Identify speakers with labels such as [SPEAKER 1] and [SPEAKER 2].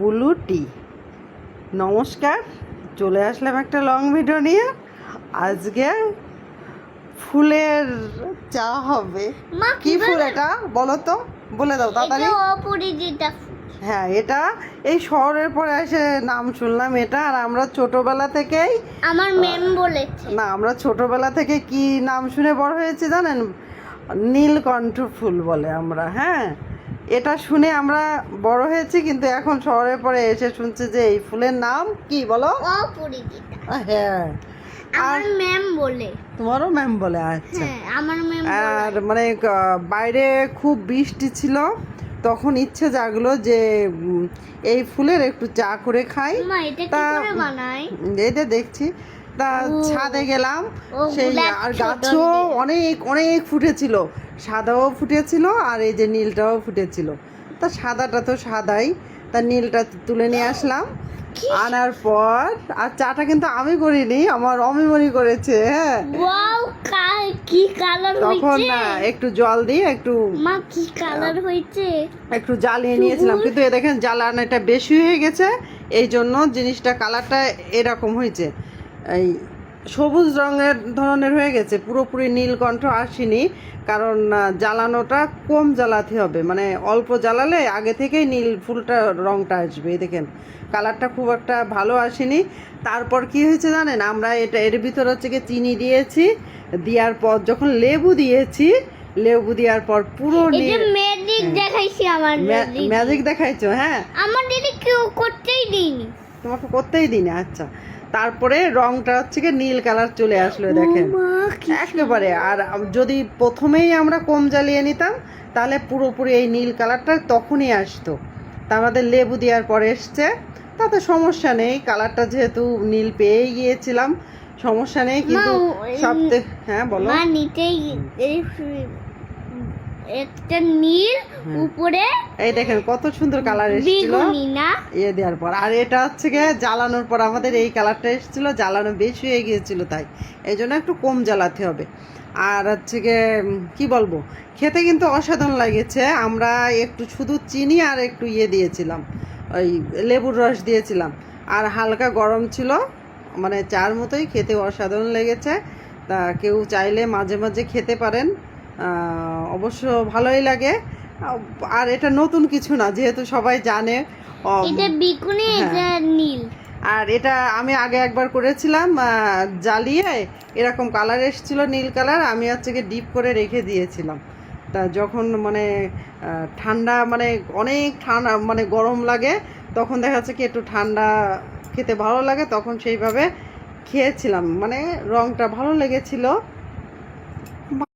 [SPEAKER 1] Blue টি। নমস্কার চলে আসলাম একটা লং ভিডিও নিয়ে। আজকে ফুলের চা হবে। কি ফুল এটা? বলো তো বলে দাও তাড়াতাড়ি। হ্যাঁ এটা এই শহরের পরে এসে নাম শুনলাম এটা আর আমরা ছোটবেলা থেকেই
[SPEAKER 2] আমার ম্যাম বলেছে।
[SPEAKER 1] না আমরা ছোটবেলা থেকে কি নাম শুনে বড় হয়েছি জানেন? নীলকণ্ঠ ফুল বলে আমরা হ্যাঁ। এটা শুনে আমরা বড় হয়েছি কিন্তু এখন শহরের পরে এসে শুনছি যে এই ফুলের নাম কি বলো?
[SPEAKER 2] অপরিচিতা।
[SPEAKER 1] হ্যাঁ।
[SPEAKER 2] আমার ম্যাম বলে।
[SPEAKER 1] তোমারও ম্যাম বলে? আচ্ছা।
[SPEAKER 2] হ্যাঁ আমার ম্যাম
[SPEAKER 1] আর মানে বাইরে খুব বৃষ্টি ছিল তখন ইচ্ছে জাগলো যে এই ফুলের একটু চা করে খাই।
[SPEAKER 2] এটা কি করে
[SPEAKER 1] এটা দেখছি। তা
[SPEAKER 2] ও।
[SPEAKER 1] ছাদে গেলাম সেই আর গাছও অনেক অনেক ফুটেছিল সাদাও ফুটেছিল আর এই যে নীলটাও ফুটেছিল। তা সাদাটা তো সাদাই তা নীলটা তুলে নিয়ে আসলাম। আনার পর আর চাটা কিন্তু আমি করিনি আমার অমিমনি করেছে হ্যাঁ।
[SPEAKER 2] কি কালার
[SPEAKER 1] তখন না একটু জল দিয়ে একটু
[SPEAKER 2] মা কি কালার হয়েছে?
[SPEAKER 1] একটু জ্বালিয়ে নিয়েছিলাম। কিন্তু এ দেখেন জ্বালানোটা বেশি হয়ে গেছে এই জন্য জিনিসটা কালারটা এরকম হয়েছে। এই সবুজ রঙের ধরনের হয়ে গেছে পুরোপুরি নীলকণ্ঠ আসেনি কারণ জ্বালানোটা কম জ্বালাতে হবে মানে অল্প জ্বালালে আগে থেকেই নীল ফুলটা রঙটা আসবে দেখেন কালারটা খুব একটা ভালো আসেনি। তারপর কি হয়েছে জানেন আমরা এটা এর ভিতর হচ্ছে গিয়ে চিনি দিয়েছি দেওয়ার পর যখন লেবু দিয়েছি লেবু দেওয়ার পর পুরো নীল
[SPEAKER 2] ম্যাজিক দেখাইছি আমার
[SPEAKER 1] ম্যাজিক দেখাইছো হ্যাঁ।
[SPEAKER 2] আমার দিদি কেউ করতেই দিইনি।
[SPEAKER 1] তোমাকে করতেই দিনে আচ্ছা। তারপরে রংটা হচ্ছে গিয়ে নীল কালার চলে আসলো দেখেন। একেবারে আর যদি প্রথমেই আমরা কম জ্বালিয়ে নিতাম তাহলে পুরোপুরি এই নীল কালারটা তখনই আসতো। তা আমাদের লেবু দেওয়ার পরে এসছে তাতে সমস্যা নেই কালারটা যেহেতু নীল পেয়ে গিয়েছিলাম সমস্যা নেই কিন্তু সবথেকে হ্যাঁ বলো।
[SPEAKER 2] এই একটা নীল উপরে
[SPEAKER 1] এই দেখেন কত সুন্দর কালার এসেছিল। ইয়ে দেওয়ার পর। আর এটা হচ্ছে গিয়ে জ্বালানোর পর আমাদের এই কালারটা এসেছিল জ্বালানো বেশি হয়ে গিয়েছিল তাই। এই জন্য একটু কম জ্বালাতে হবে। আর হচ্ছে গিয়ে কি বলব? খেতে কিন্তু অসাধারণ লাগেছে। আমরা একটু শুধু চিনি আর একটু ইয়ে দিয়েছিলাম। ওই লেবুর রস দিয়েছিলাম। আর হালকা গরম ছিল। মানে চার মতোই খেতে অসাধারণ লেগেছে। তা কেউ চাইলে মাঝে মাঝে খেতে পারেন। অবশ্য ভালোই লাগে। আর এটা নতুন কিছু না যেহেতু সবাই জানে
[SPEAKER 2] এটা
[SPEAKER 1] হ্যাঁ।
[SPEAKER 2] এটা নীল।
[SPEAKER 1] আর এটা আমি আগে একবার করেছিলাম জ্বালিয়ে এরকম কালার এসেছিল নীল কালার আমি হচ্ছে গিয়ে ডিপ করে রেখে দিয়েছিলাম। তা যখন মানে ঠান্ডা মানে অনেক ঠান্ডা মানে গরম লাগে তখন দেখা যাচ্ছে কি একটু ঠান্ডা খেতে ভালো লাগে তখন সেইভাবে খেয়েছিলাম। মানে রংটা ভালো লেগেছিল।